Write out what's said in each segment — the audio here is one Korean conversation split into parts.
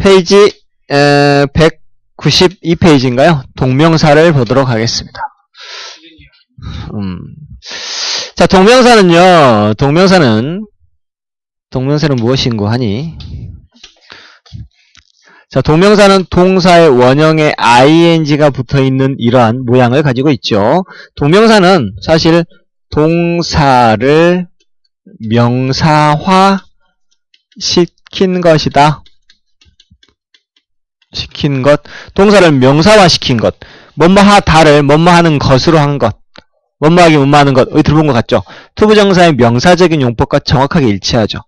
페이지 에, 192페이지인가요? 동명사를 보도록 하겠습니다. 음. 자, 동명사는요. 동명사는 동명사는 무엇인고 하니? 자, 동명사는 동사의 원형에 ing가 붙어 있는 이러한 모양을 가지고 있죠. 동명사는 사실 동사를 명사화 시킨 것이다. 시킨 것, 동사를 명사화 시킨 것, 뭐뭐 하 다를 뭐뭐 하는 것으로 한 것, 뭐뭐 하기 뭐뭐 하는 것, 어디 들어본 것 같죠? 투부정사의 명사적인 용법과 정확하게 일치하죠.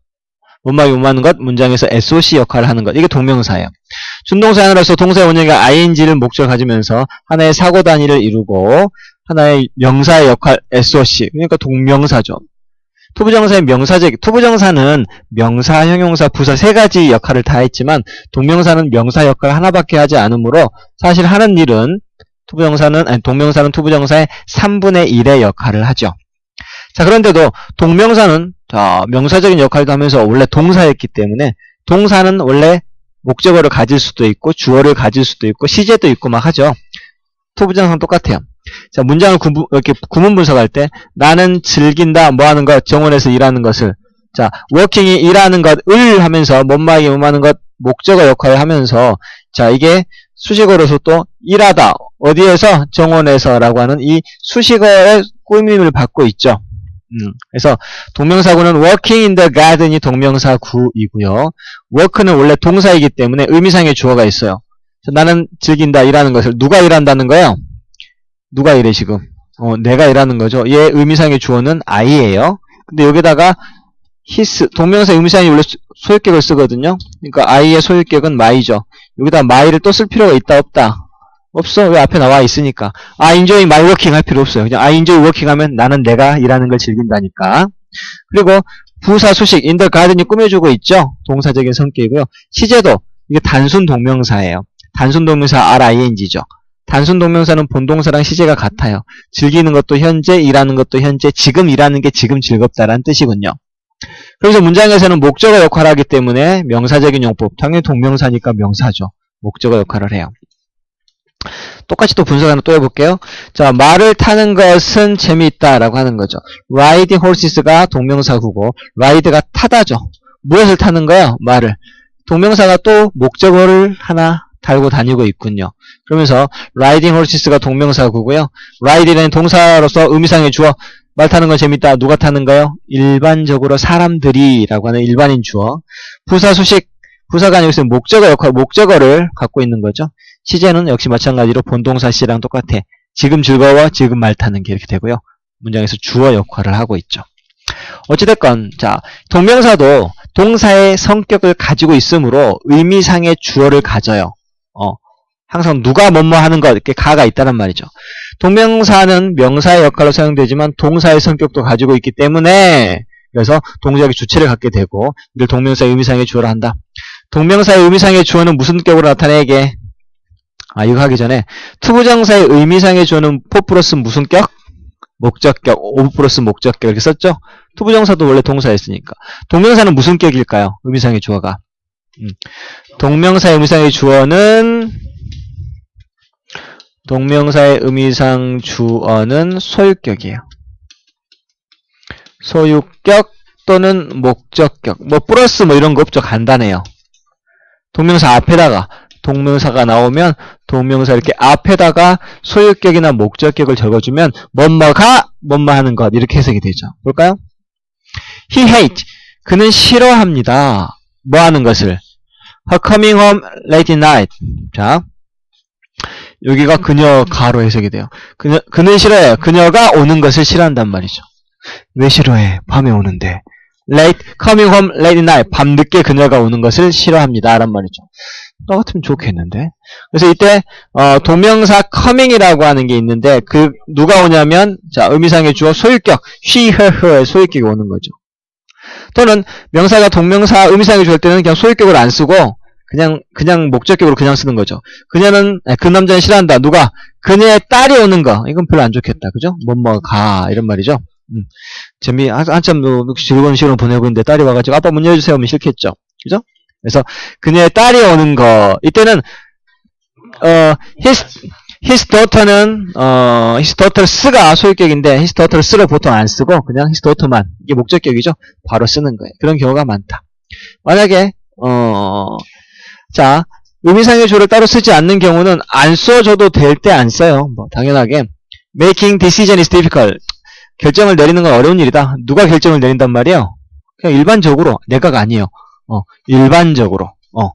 뭐뭐 하기 뭐뭐 하는 것, 문장에서 SOC 역할을 하는 것, 이게 동명사예요. 준동사로서 동사의 원형이 ing를 목적을 가지면서 하나의 사고 단위를 이루고 하나의 명사의 역할 SOC, 그러니까 동명사죠. 투부정사의 명사적, 투부정사는 명사, 형용사, 부사 세 가지 역할을 다 했지만 동명사는 명사 역할 하나밖에 하지 않으므로 사실 하는 일은 투부정사는 아니 동명사는 투부정사의 3분의 1의 역할을 하죠. 자 그런데도 동명사는 자, 명사적인 역할도 하면서 원래 동사였기 때문에 동사는 원래 목적어를 가질 수도 있고 주어를 가질 수도 있고 시제도 있고 막 하죠. 투부정사는 똑같아요. 자, 문장을 구분, 이렇게 구문 분석할 때 나는 즐긴다 뭐 하는 것 정원에서 일하는 것을 자, 워킹이 일하는 것을 하면서 뭔말이 뭐하는 것 목적어 역할을 하면서 자, 이게 수식어로서 또 일하다 어디에서 정원에서라고 하는 이 수식어의 꾸밈을 받고 있죠. 음, 그래서 동명사구는 working in the garden이 동명사구이고요. work는 원래 동사이기 때문에 의미상의 주어가 있어요. 자, 나는 즐긴다 일하는 것을 누가 일한다는 거예요? 누가 이래 지금? 어, 내가 일하는 거죠. 얘 의미상의 주어는 I예요. 근데 여기다가 his 동명사 의미상이 원래 소유격을 쓰거든요. 그러니까 I의 소유격은 my죠. 여기다 my를 또 쓸 필요가 있다 없다? 없어. 왜 앞에 나와 있으니까. I enjoy my working 할 필요 없어요. 그냥 I enjoy working 하면 나는 내가 일하는 걸 즐긴다니까. 그리고 부사 수식 in the garden이 꾸며주고 있죠. 동사적인 성격이고요. 시제도 이게 단순 동명사예요. 단순 동명사 RING죠. 단순 동명사는 본동사랑 시제가 같아요. 즐기는 것도 현재, 일하는 것도 현재, 지금 일하는 게 지금 즐겁다라는 뜻이군요. 그래서 문장에서는 목적어 역할을 하기 때문에 명사적인 용법, 당연히 동명사니까 명사죠. 목적어 역할을 해요. 똑같이 또 분석 하나 또 해볼게요. 자, 말을 타는 것은 재미있다라고 하는 거죠. riding horses가 동명사구고 ride가 타다죠. 무엇을 타는 거예요? 말을. 동명사가 또 목적어를 하나 달고 다니고 있군요. 그러면서 riding horses가 동명사구고요. ride라는 동사로서 의미상의 주어 말 타는 건 재밌다. 누가 타는가요? 일반적으로 사람들이라고 하는 일반인 주어. 부사 수식 부사가 여기서 목적어 역할 목적어를 갖고 있는 거죠. 시제는 역시 마찬가지로 본동사 시랑 똑같아. 지금 즐거워, 지금 말 타는 게 이렇게 되고요. 문장에서 주어 역할을 하고 있죠. 어찌됐건 자 동명사도 동사의 성격을 가지고 있으므로 의미상의 주어를 가져요. 어, 항상 누가 뭐뭐 하는 것 이렇게 가가 있다는 말이죠. 동명사는 명사의 역할로 사용되지만 동사의 성격도 가지고 있기 때문에 그래서 동작의 주체를 갖게 되고 이를 동명사의 의미상의 주어로 한다. 동명사의 의미상의 주어는 무슨 격으로 나타내게? 아 이거 하기 전에 투부정사의 의미상의 주어는 포 플러스 무슨 격? 목적격, 오브 플러스 목적격 이렇게 썼죠? 투부정사도 원래 동사였으니까. 동명사는 무슨 격일까요? 의미상의 주어가. 음. 동명사의 의미상의 주어는 동명사의 의미상 주어는 소유격이에요. 소유격 또는 목적격. 뭐 플러스 뭐 이런 거 없죠. 간단해요. 동명사 앞에다가 동명사가 나오면 동명사 이렇게 앞에다가 소유격이나 목적격을 적어주면 뭐뭐가 뭐뭐 하는 것 이렇게 해석이 되죠. 볼까요? He hate 그는 싫어합니다. 뭐 하는 것을 Her coming home late night 자 여기가 그녀 가로 해석이 돼요. 그녀, 그는 싫어해요. 그녀가 오는 것을 싫어한단 말이죠. 왜 싫어해? 밤에 오는데. late, coming home late night. 밤늦게 그녀가 오는 것을 싫어합니다. 란 말이죠. 너 같으면 좋겠는데. 그래서 이때 어, 동명사 coming이라고 하는 게 있는데 그 누가 오냐면 자 의미상의 주어 소유격 she, her, her의 소유격이 오는 거죠. 또는 명사가 동명사 의미상의 주어일 때는 그냥 소유격을 안 쓰고 그냥 그냥 목적격으로 그냥 쓰는 거죠. 그녀는 그 남자는 싫어한다. 누가 그녀의 딸이 오는 거 이건 별로 안 좋겠다. 그죠? 뭐뭐 가 이런 말이죠. 음. 재미 한, 한참 뭐 즐거운 시간을 보내고 있는데 딸이 와가지고 아빠 문 열어주세요 하면 싫겠죠. 그죠? 그래서 그녀의 딸이 오는 거. 이때는 어 his his daughter는 어 his daughter 쓰가 소유격인데 his daughter 쓰를 보통 안 쓰고 그냥 his daughter만 이게 목적격이죠. 바로 쓰는 거예요. 그런 경우가 많다. 만약에 어 자 의미상의 조를 따로 쓰지 않는 경우는 안 써줘도 될 때 안 써요. 뭐 당연하게 making decision is difficult. 결정을 내리는 건 어려운 일이다. 누가 결정을 내린단 말이에요? 그냥 일반적으로 내가가 아니에요. 어, 일반적으로. 어.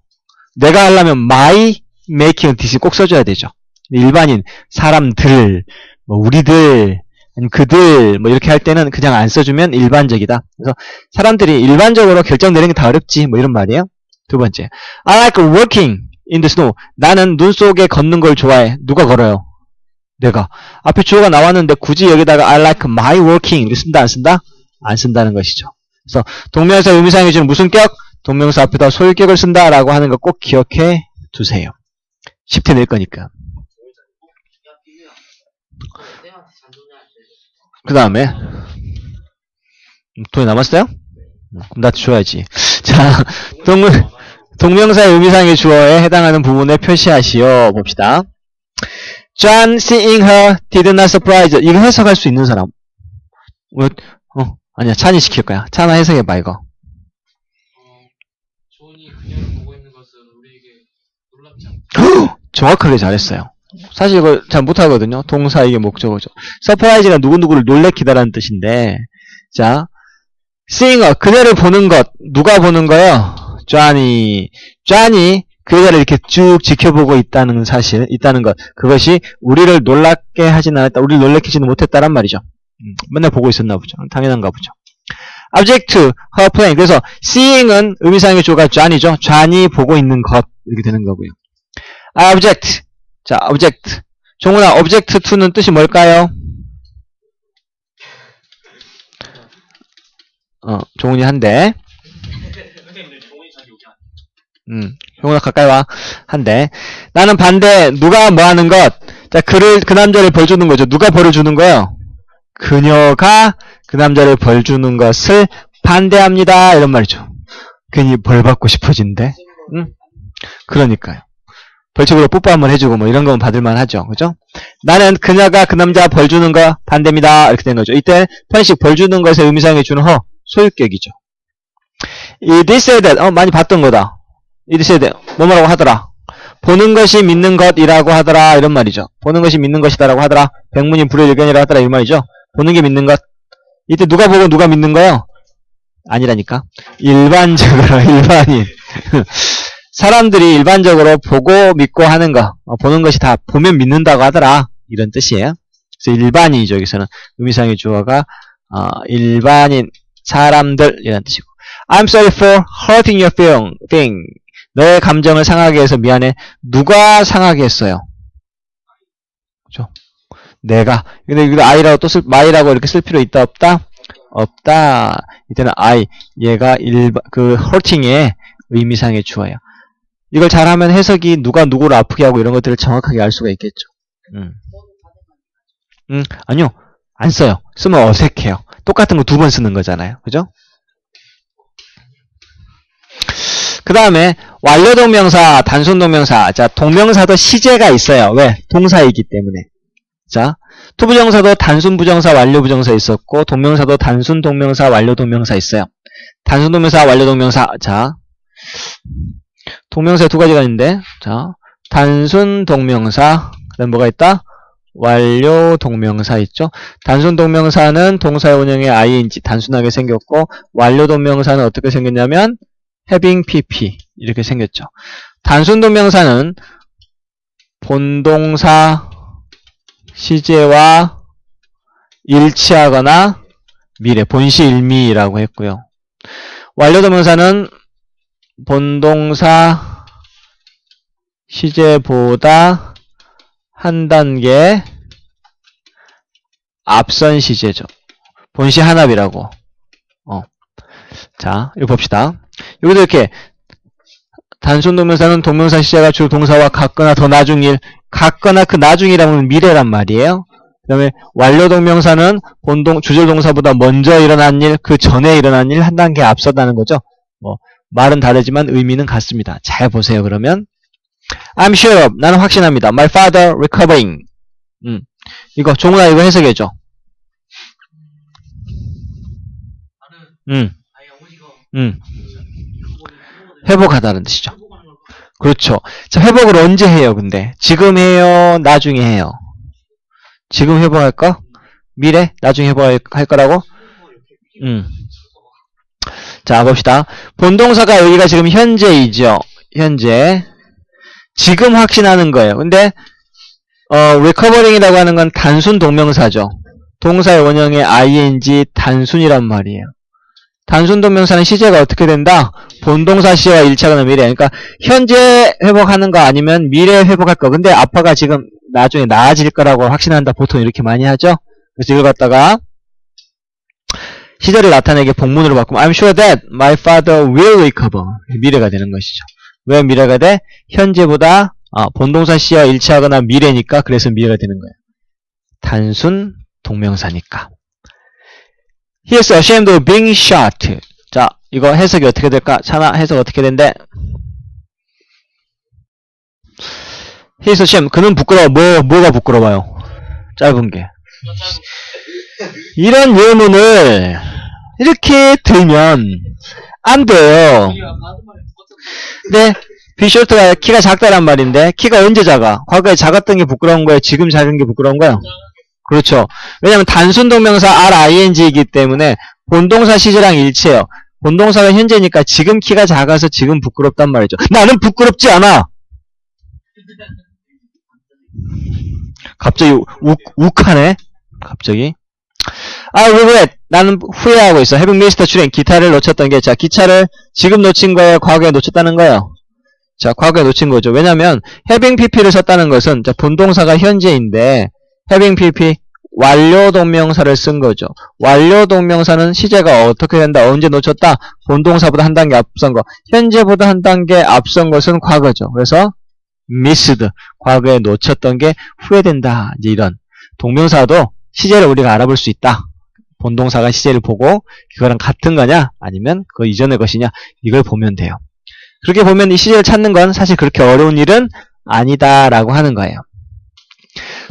내가 하려면 my making decision 꼭 써줘야 되죠. 일반인, 사람들, 뭐 우리들, 그들 뭐 이렇게 할 때는 그냥 안 써주면 일반적이다. 그래서 사람들이 일반적으로 결정 내리는 게 다 어렵지 뭐 이런 말이에요. 두 번째, I like walking in the snow. 나는 눈 속에 걷는 걸 좋아해. 누가 걸어요? 내가. 앞에 주어가 나왔는데 굳이 여기다가 I like my walking 쓴다 안 쓴다? 안 쓴다는 것이죠. 그래서 동명사 의미상에 주는 무슨 격? 동명사 앞에다 소유격을 쓴다라고 하는 거 꼭 기억해 두세요. 10태 낼 거니까. 그 다음에 돈이 남았어요? 음, 그럼 나한테 줘야지. 자, 동, 동명사의 의미상의 주어에 해당하는 부분에 표시하시오. 봅시다. John seeing her did not surprise. 이거 해석할 수 있는 사람. 왜, 어, 아니야. 찬이 시킬 거야. 찬아 해석해봐, 이거. 어. 정확하게 잘했어요. 사실 이거 잘 못하거든요. 동사 이게 목적어죠. 서프라이즈가 누구누구를 놀래키다라는 뜻인데, 자, seeing her, 그녀를 보는 것, 누가 보는 거요? 쟈니. 쟈니, 그 여자를 이렇게 쭉 지켜보고 있다는 사실, 있다는 것. 그것이 우리를 놀랍게 하진 않았다. 우리를 놀래키지는 못했다란 말이죠. 음, 맨날 보고 있었나 보죠. 당연한가 보죠. object, her playing. 그래서 seeing은 의미상의 조가 쟈니죠. 쟈니 보고 있는 것. 이렇게 되는 거고요. 아, object. 자, object. 종훈아, object to는 뜻이 뭘까요? 어, 종훈이 한대. 선생님들 종이 자기 오게 안 음, 종훈아 가까이 와. 한대. 나는 반대. 누가 뭐 하는 것? 자, 그를, 그 남자를 벌 주는 거죠. 누가 벌을 주는 거예요? 그녀가 그 남자를 벌 주는 것을 반대합니다. 이런 말이죠. 괜히 벌 받고 싶어진대. 응? 그러니까요. 벌칙으로 뽀뽀 한번 해주고 뭐 이런 건 받을만 하죠. 그죠? 나는 그녀가 그 남자 벌 주는 거 반대입니다. 이렇게 된 거죠. 이때 편식 벌 주는 것의 의미상에 주는 허, 소유격이죠. 이 this and that, 어, 많이 봤던 거다. 이 this and that, 뭐뭐라고 하더라. 보는 것이 믿는 것이라고 하더라. 이런 말이죠. 보는 것이 믿는 것이다라고 하더라. 백문이 불여일견이라고 하더라. 이 말이죠. 보는 게 믿는 것. 이때 누가 보고 누가 믿는 거요? 아니라니까. 일반적으로, 일반인. 사람들이 일반적으로 보고 믿고 하는 거, 어, 보는 것이 다 보면 믿는다고 하더라. 이런 뜻이에요. 그래서 일반인이죠. 여기서는 의미상의 주어가 어, 일반인, 사람들 이런 뜻이고. I'm sorry for hurting your feeling. 너의 감정을 상하게 해서 미안해. 누가 상하게 했어요? 그죠? 내가. 근데 여기다 I라고 또 쓸, my라고 이렇게 쓸 필요 있다, 없다? 없다. 이때는 I. 얘가 일반, 그 hurting의 의미상의 주어예요. 이걸 잘하면 해석이 누가 누구를 아프게 하고 이런 것들을 정확하게 알 수가 있겠죠. 음. 음, 아니요. 안 써요. 쓰면 어색해요. 똑같은 거 두 번 쓰는 거잖아요. 그죠? 그 다음에 완료 동명사, 단순 동명사. 자, 동명사도 시제가 있어요. 왜? 동사이기 때문에. 자, 투부정사도 단순 부정사, 완료 부정사 있었고, 동명사도 단순 동명사, 완료 동명사 있어요. 단순 동명사, 완료 동명사. 자, 동명사 두 가지가 있는데, 자, 단순 동명사, 그 다음 뭐가 있다? 완료 동명사 있죠? 단순 동명사는 동사의 원형의 ing, 단순하게 생겼고, 완료 동명사는 어떻게 생겼냐면, having pp, 이렇게 생겼죠. 단순 동명사는 본동사 시제와 일치하거나 미래, 본시일미라고 했고요. 완료 동명사는 본동사 시제보다 한 단계 앞선 시제죠. 본시 한합이라고. 어. 자, 이거 봅시다. 여기도 이렇게 단순 동명사는 동명사 시제가 주 동사와 같거나 더 나중 일, 같거나 그 나중이라면 미래란 말이에요. 그 다음에 완료 동명사는 본동, 주절 동사보다 먼저 일어난 일, 그 전에 일어난 일 한 단계 앞서다는 거죠. 뭐, 말은 다르지만 의미는 같습니다. 잘 보세요. 그러면 I'm sure of 나는 확신합니다. My father recovering. 음. 이거 종훈아 이거 해석해줘. 음. 음. 회복하다는 뜻이죠. 그렇죠. 자, 회복을 언제 해요, 근데? 지금 해요? 나중에 해요? 지금 회복할까? 미래? 나중에 회복할 거라고? 음. 자, 봅시다. 본동사가 여기가 지금 현재이죠. 현재. 지금 확신하는 거예요. 근데, 어, recovering이라고 하는 건 단순 동명사죠. 동사의 원형의 ing 단순이란 말이에요. 단순 동명사는 시제가 어떻게 된다? 본동사 시와 일치하거나 미래. 그러니까 현재 회복하는 거 아니면 미래 회복할 거. 근데 아빠가 지금 나중에 나아질 거라고 확신한다. 보통 이렇게 많이 하죠. 그래서 이걸 갖다가 시제를 나타내게 복문으로 바꾸면 I'm sure that my father will recover. 미래가 되는 것이죠. 왜 미래가 돼? 현재보다 아, 본동사 시와 일치하거나 미래니까 그래서 미래가 되는 거예요. 단순 동명사니까. He is ashamed of being shot. 자, 이거 해석이 어떻게 될까? 차나 해석 어떻게 된대? He is ashamed. 그는 부끄러워. 뭐, 뭐가 부끄러워요? 짧은 게. 이런 예문을 이렇게 들면 안 돼요. 근데 비쇼트가 키가 작다란 말인데 키가 언제 작아? 과거에 작았던 게 부끄러운 거예요? 지금 작은 게 부끄러운 거예요? 그렇죠. 왜냐면 단순 동명사 RING이기 때문에 본동사 시제랑 일치해요. 본동사가 현재니까 지금 키가 작아서 지금 부끄럽단 말이죠. 나는 부끄럽지 않아. 갑자기 욱, 욱하네. 갑자기. 아, regret. 나는 후회하고 있어. having missed the train. 기타를 놓쳤던 게, 자, 기차를 지금 놓친 거예요? 과거에 놓쳤다는 거예요? 자, 과거에 놓친 거죠. 왜냐면, having pp를 썼다는 것은, 자, 본동사가 현재인데, having pp, 완료 동명사를 쓴 거죠. 완료 동명사는 시제가 어떻게 된다? 언제 놓쳤다? 본동사보다 한 단계 앞선 거. 현재보다 한 단계 앞선 것은 과거죠. 그래서, missed. 과거에 놓쳤던 게 후회된다. 이제 이런. 동명사도 시제를 우리가 알아볼 수 있다. 본동사가 시제를 보고 그거랑 같은 거냐 아니면 그 이전의 것이냐 이걸 보면 돼요. 그렇게 보면 이 시제를 찾는 건 사실 그렇게 어려운 일은 아니다라고 하는 거예요.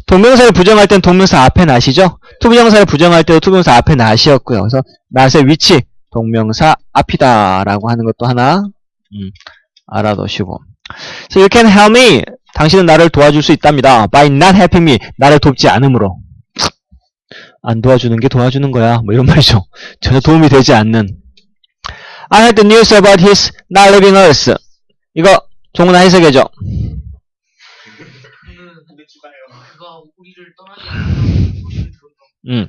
동명사를 부정할 땐 동명사 앞에 낫이죠. 투부정사를 부정할 때도 투부정사 앞에 낫이었고요. 그래서 낫의 위치 동명사 앞이다라고 하는 것도 하나 음, 알아두시고. So you can help me. 당신은 나를 도와줄 수 있답니다. By not helping me. 나를 돕지 않음으로. 안 도와주는 게 도와주는 거야. 뭐 이런 말이죠. 전혀 도움이 되지 않는. I heard the news about his not leaving us. 이거 종훈아 해석해줘. 그는 그가 우리를 떠나지 않는 소식을 들었다. 음,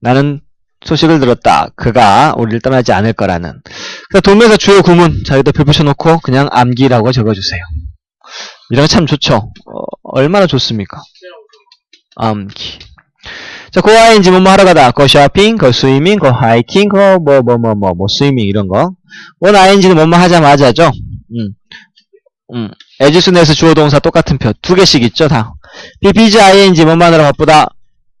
나는 소식을 들었다. 그가 우리를 떠나지 않을 거라는. 그래서 주요 구문 자 여기다 펼쳐놓고 그냥 암기라고 적어주세요. 이런 거 참 좋죠. 어, 얼마나 좋습니까? 암기. 자, 고 ing 뭐뭐 하러 가다. 고 쇼핑, 고 스위밍, 고 하이킹, 고 뭐 뭐 뭐뭐뭐 스위밍 이런 거. 원 ing는 뭐뭐 하자마자죠. 음. 음. 에지순에서 주어 동사 똑같은 표. 두 개씩 있죠, 다. BG, ing 하느라 바쁘다.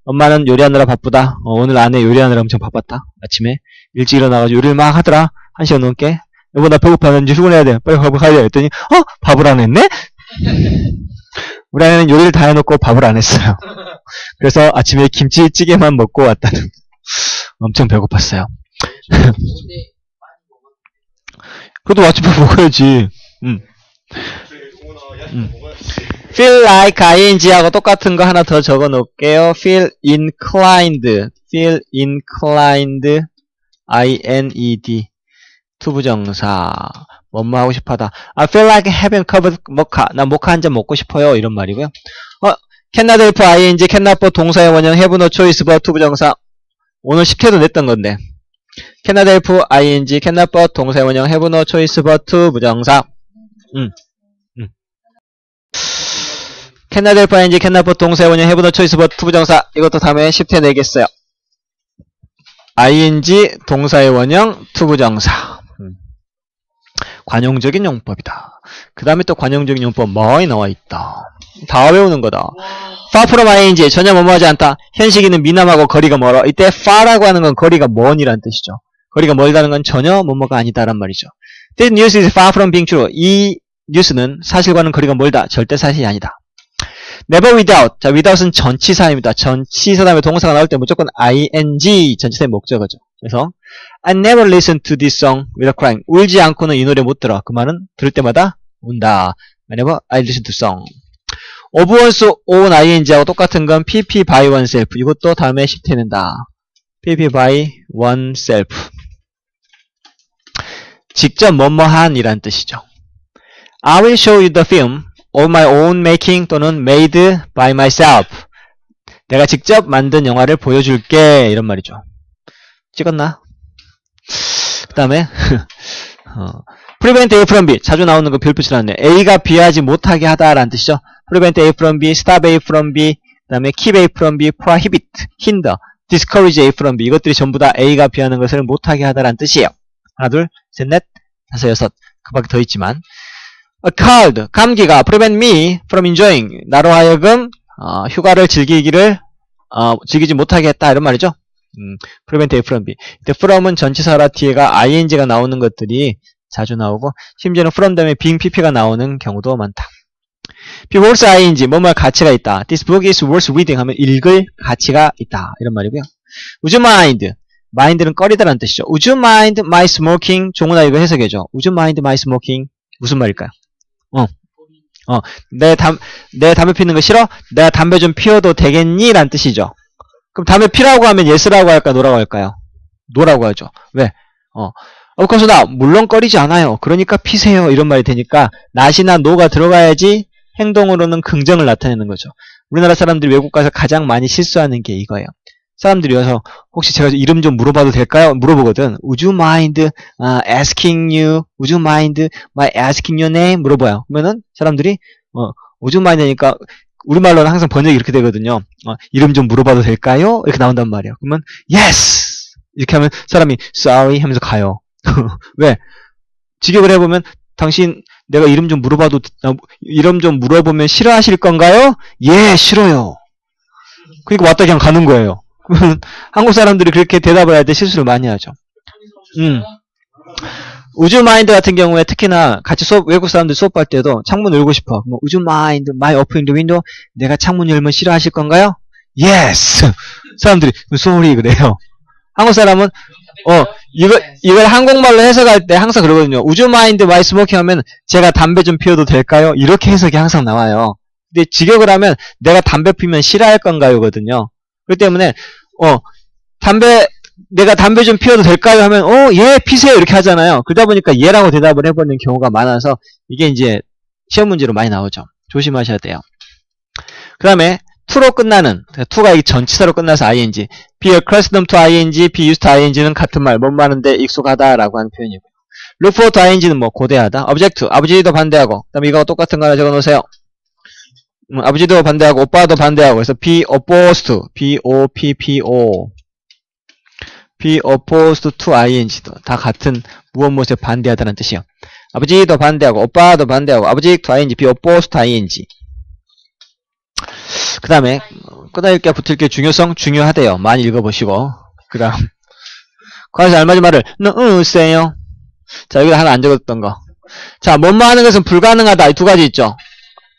엄마는 요리하느라 바쁘다. 어, 오늘 아내 요리하느라 엄청 바빴다. 아침에 일찍 일어나가지고 요리를 막 하더라. 한 시간 넘게. 여보 나 배고파. 나 이제 출근해야 돼. 빨리 밥을 가야 돼. 했더니 어? 밥을 안 했네? 우리 아내는 요리를 다 해놓고 밥을 안 했어요. 그래서 아침에 김치찌개만 먹고 왔다는 엄청 배고팠어요. 그래도 아침에 먹어야지. 음. 음. feel like ing하고 똑같은 거 하나 더 적어 놓을게요. feel inclined. feel inclined. I-N-E-D. 투부정사. 뭐뭐 하고 싶어하다. I feel like having cup of mocha. 나 모카 한 잔 먹고 싶어요. 이런 말이고요. 어, cannot help ing, cannot for 동사의 원형, have no choice but 투부정사. 오늘 10회도 냈던 건데. cannot help ing, cannot but 동사의 원형, have no choice but 투부정사. 음. ing, cannot but 동사의 원형, no choice but 투부정사. 이것도 다음에 10회 내겠어요. ing 동사의 원형, 투부정사. 음. 관용적인 용법이다. 그 다음에 또 관용적인 용법 많이 나와 있다. 다 외우는 거다. far from ing 전혀 뭐뭐하지 않다. 현식이는 미남하고 거리가 멀어. 이때 far라고 하는 건 거리가 먼이란 뜻이죠. 거리가 멀다는 건 전혀 뭐뭐가 아니다란 말이죠. This news is far from being true. 이 뉴스는 사실과는 거리가 멀다. 절대 사실이 아니다. Never without. 자, without은 전치사입니다. 전치사 다음에 동사가 나올 때 무조건 ing 전치사의 목적어죠. 그래서 I never listen to this song without crying. 울지 않고는 이 노래 못 들어. 그 말은 들을 때마다 운다. Whenever I listen to song. of one's own ing하고 똑같은 건 pp by oneself. 이것도 다음에 시태낸다. pp by oneself. 직접 뭐뭐한 이란 뜻이죠. I will show you the film of my own making 또는 made by myself. 내가 직접 만든 영화를 보여줄게. 이런 말이죠. 찍었나? 그 다음에 어, prevent A from B 자주 나오는 거 별빛이 나왔네. A가 B하지 못하게 하다라는 뜻이죠. prevent A from B, stop A from B, 그 다음에 keep A from B, prohibit, hinder, discourage A from B 이것들이 전부 다 A가 B하는 것을 못하게 하다라는 뜻이에요. 하나, 둘, 셋, 넷, 다섯, 여섯 그 밖에 더 있지만 A cold, 감기가 prevent me from enjoying 나로 하여금 어, 휴가를 즐기기를 어, 즐기지 못하게 했다 이런 말이죠. 음, prevent A from B. 근데 from은 전치사라 뒤에가 ing가 나오는 것들이 자주 나오고 심지어는 from 다음에 being pp가 나오는 경우도 많다. be worth ing 뭐뭐 가치가 있다. This book is worth reading 하면 읽을 가치가 있다 이런 말이고요. Would you mind? Mind는 꺼리다라는 뜻이죠. Would you mind my smoking? 종훈아 이거 해석해줘. Would you mind my smoking? 무슨 말일까요? 내, 담, 내 담배 피는 거 싫어? 내가 담배 좀 피워도 되겠니? 라는 뜻이죠. 그럼 담배 피라고 하면 yes라고 할까, 노라고 할까요? 노라고 하죠. 왜? 어. of course 나 물렁거리지 않아요. 그러니까 피세요. 이런 말이 되니까 not이나 no가 들어가야지 행동으로는 긍정을 나타내는 거죠. 우리나라 사람들이 외국 가서 가장 많이 실수하는 게 이거예요. 사람들이 와서 혹시 제가 이름 좀 물어봐도 될까요? 물어보거든. Would you mind uh, asking you? Would you mind my asking your name? 물어봐요. 그러면은 사람들이 어, would you mind 하니까 우리말로는 항상 번역이 이렇게 되거든요. 어, 이름 좀 물어봐도 될까요? 이렇게 나온단 말이에요. 그러면 yes 이렇게 하면 사람이 sorry 하면서 가요. 왜? 직역을 해보면 당신 내가 이름 좀 물어봐도 어, 이름 좀 물어보면 싫어하실 건가요? 예 싫어요. 그러니까 왔다 그냥 가는 거예요. 한국 사람들이 그렇게 대답을 할 때 실수를 많이 하죠. 음. 우주 마인드 같은 경우에 특히나 같이 수업 외국 사람들 수업할 때도 창문 열고 싶어. 뭐 우주 마인드 my open the window 내가 창문 열면 싫어하실 건가요? Yes. 사람들이 소리 그래요. 한국 사람은 어 이거 이걸 한국말로 해석할 때 항상 그러거든요. 우주 마인드 my smoking 하면 제가 담배 좀 피워도 될까요? 이렇게 해석이 항상 나와요. 근데 직역을 하면 내가 담배 피면 싫어할 건가요거든요. 그렇기 때문에 어 담배 내가 담배 좀 피워도 될까요? 하면 어 예 피세요 이렇게 하잖아요. 그러다 보니까 예라고 대답을 해버리는 경우가 많아서 이게 이제 시험 문제로 많이 나오죠. 조심하셔야 돼요. 그 다음에 to로 끝나는 to가 이 전치사로 끝나서 ing be accustomed to ing, be used to ing는 같은 말, 뭔 말인데 익숙하다라고 하는 표현이고요. look forward to ing는 뭐 고대하다, object, 아버지도 반대하고, 그 다음에 이거 똑같은 거 하나 적어놓으세요. 음, 아버지도 반대하고 오빠도 반대하고 그래서 be opposed b o p p o be opposed to ing도 다 같은 무엇 무엇에 반대하다는 뜻이에요. 아버지도 반대하고 오빠도 반대하고 아버지 to ing be opposed to ing 그 다음에 끄다일게 붙을게 중요성 중요하대요. 많이 읽어보시고 그 다음 과에서 알맞은 말을 넣으세요. 자 여기 하나 안 적었던 거. 자 뭐뭐 하는 것은 불가능하다 이 두 가지 있죠.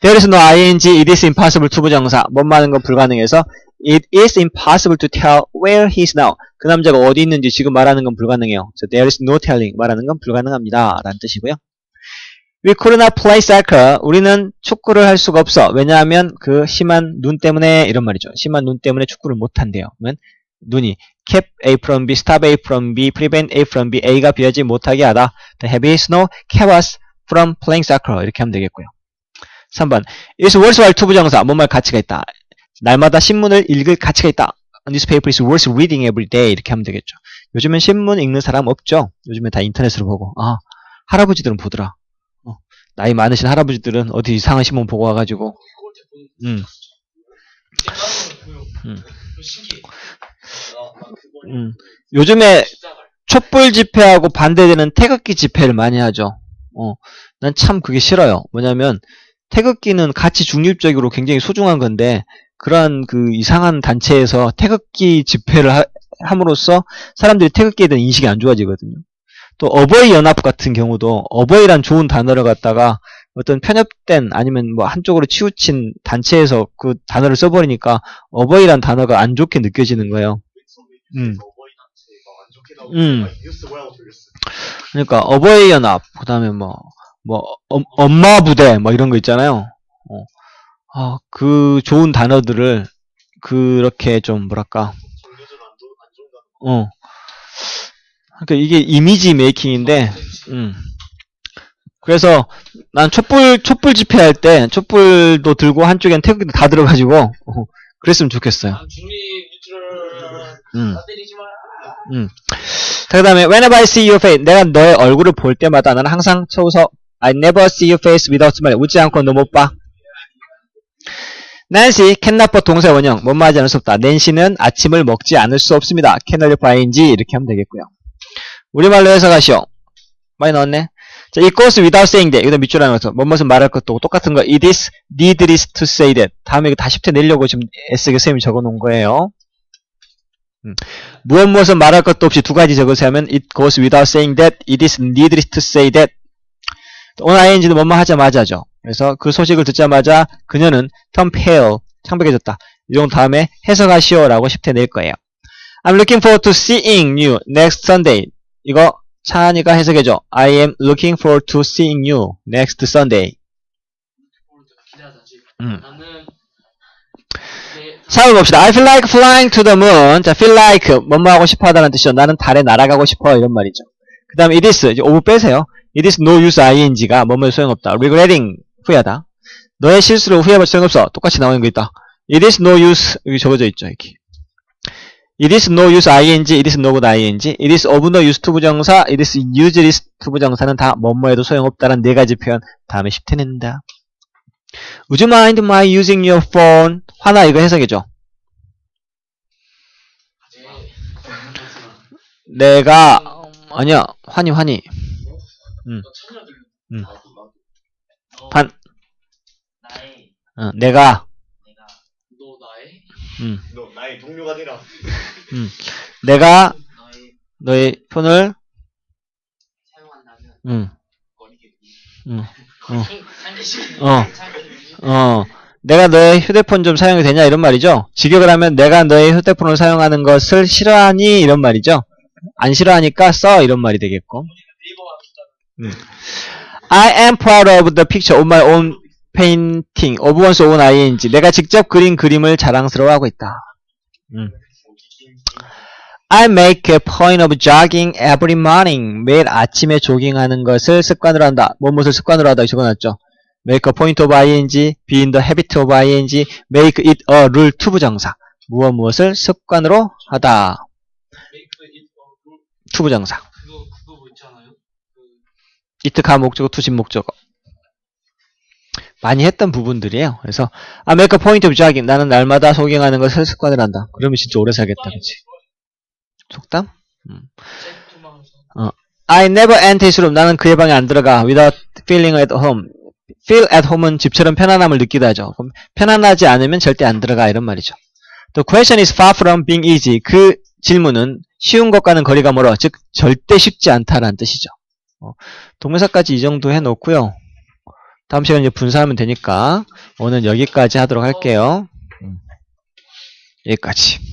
There is no ing, it is impossible 투부정사. 뭐뭐 하는 건 불가능해서 It is impossible to tell where he is now. 그 남자가 어디 있는지 지금 말하는 건 불가능해요. So there is no telling. 말하는 건 불가능합니다. 라는 뜻이고요. We could not play soccer. 우리는 축구를 할 수가 없어. 왜냐하면 그 심한 눈 때문에 이런 말이죠. 심한 눈 때문에 축구를 못 한대요. 그러면 눈이 keep A from B, stop A from B, prevent A from B, A가 B하지 못하게 하다. The heavy snow kept us from playing soccer. 이렇게 하면 되겠고요. 3번. It's worthwhile 투부정사. 뭔말 가치가 있다. 날마다 신문을 읽을 가치가 있다. Newspaper is worth reading every day. 이렇게 하면 되겠죠. 요즘엔 신문 읽는 사람 없죠? 요즘엔 다 인터넷으로 보고. 아, 할아버지들은 보더라. 어, 나이 많으신 할아버지들은 어디 이상한 신문 보고 와가지고. 음, 음. 음. 요즘에 촛불 집회하고 반대되는 태극기 집회를 많이 하죠. 어, 난 참 그게 싫어요. 뭐냐면, 태극기는 가치 중립적으로 굉장히 소중한 건데, 그러한 그 이상한 단체에서 태극기 집회를 하, 함으로써 사람들이 태극기에 대한 인식이 안 좋아지거든요. 또 어버이 연합 같은 경우도 어버이란 좋은 단어를 갖다가 어떤 편협된 아니면 뭐 한쪽으로 치우친 단체에서 그 단어를 써버리니까 어버이란 단어가 안 좋게 느껴지는 거예요. 음. 음. 그러니까 어버이 연합 그다음에 뭐 뭐 엄마 부대 뭐 이런 거 있잖아요. 어. 아, 그 좋은 단어들을 그렇게 좀 뭐랄까? 어. 그러니까 이게 이미지 메이킹인데 음. 그래서 난 촛불 촛불 집회할 때 촛불도 들고 한쪽엔 태극기도 다 들어가지고 어, 그랬으면 좋겠어요. 아, 음. 음. 자, 그 다음에 whenever I see your face 내가 너의 얼굴을 볼 때마다 나는 항상 쳐서 I never see your face without smile 웃지 않고 너 못 봐. 난시 캔나퍼 동사 원형 뭐뭐 하지 않을 수 없다. 낸시는 아침을 먹지 않을 수 없습니다. 캐널리 파인지 이렇게 하면 되겠고요. 우리말로 해석하시오. 많이 넣었네. 자, it goes without saying that. 이거 밑줄 넣어서 뭐뭇은 말할 것도 똑같은 거. It is needless to say that. 다음에 이거 다 10태 내려고 지금 S게 선생님이 적어 놓은 거예요. 음. 무엇 무엇은 말할 것도 없이 두 가지 적으세요 하면 it goes without saying that. It is needless to say that. 오늘 ing는 뭐뭐 하자마자죠. 그래서 그 소식을 듣자마자 그녀는 turn pale. 창백해졌다. 이 정도 다음에 해석하시오라고 10태 낼 거예요. I'm looking forward to seeing you next Sunday. 이거 차은이가 해석해줘. I am looking forward to seeing you next Sunday. 음. 자, 봅시다. I feel like flying to the moon. 자, feel like 뭐뭐 하고 싶어 하다는 뜻이죠. 나는 달에 날아가고 싶어 이런 말이죠. 그 다음에 it is 이제 오브 빼세요. It is no use ing가 뭐뭐 소용없다. regretting 후회하다. 너의 실수를 후회해볼 소용없어. 똑같이 나오는 거 있다. it is no use 여기 적어져 있죠. 이렇게. it is no use ing, it is no good ing, it is of no use to 부정사, it is useless to 부정사는 다 뭐뭐 해도 소용없다는 네 가지 표현 다음에 10태 낸다. Would you mind my using your phone? 화나 이거 해석해줘. 내가 아니야 환희 환희 음. 어, 반 나의 어, 내가. 내가. 너 나의? 음, 너 나의 동료가 되라. 음, 내가 너의 너의 폰을 사용한다면 음, 음, 어, 어. 어, 내가 너의 휴대폰 좀 사용이 되냐? 이런 말이죠. 직역을 하면 내가 너의 휴대폰을 사용하는 것을 싫어하니? 이런 말이죠. 안 싫어하니까 써. 이런 말이 되겠고. 음. I am proud of the picture of my own painting of one's own ing. 내가 직접 그린 그림을 자랑스러워하고 있다. 음. I make a point of jogging every morning. 매일 아침에 조깅하는 것을 습관으로 한다. 무엇을 습관으로 하다 적어놨죠. make a point of ing, be in the habit of ing, make it a rule to 부정사. 무엇 무엇을 습관으로 하다. 메이크 잇 어, 그- to 부정사. 그거 그거 뭐 있잖아요. 그 가 목적어, 진 목적어. 많이 했던 부분들이에요. 그래서 I make a point of jogging. 나는 날마다 조깅하는 것을 습관으로 한다. 그러면 진짜 오래 살겠다. 그치? 속담? 셀프망에서 I never enter his room. 나는 그의 방에 안 들어가. Without feeling at home. Feel at home은 집처럼 편안함을 느끼다 하죠. 그럼 편안하지 않으면 절대 안 들어가 이런 말이죠. The question is far from being easy. 그 질문은 쉬운 것과는 거리가 멀어. 즉 절대 쉽지 않다라는 뜻이죠. 어, 동명사까지 이 정도 해놓고요. 다음 시간에 이제 분사하면 되니까 오늘 여기까지 하도록 할게요. 음. 여기까지.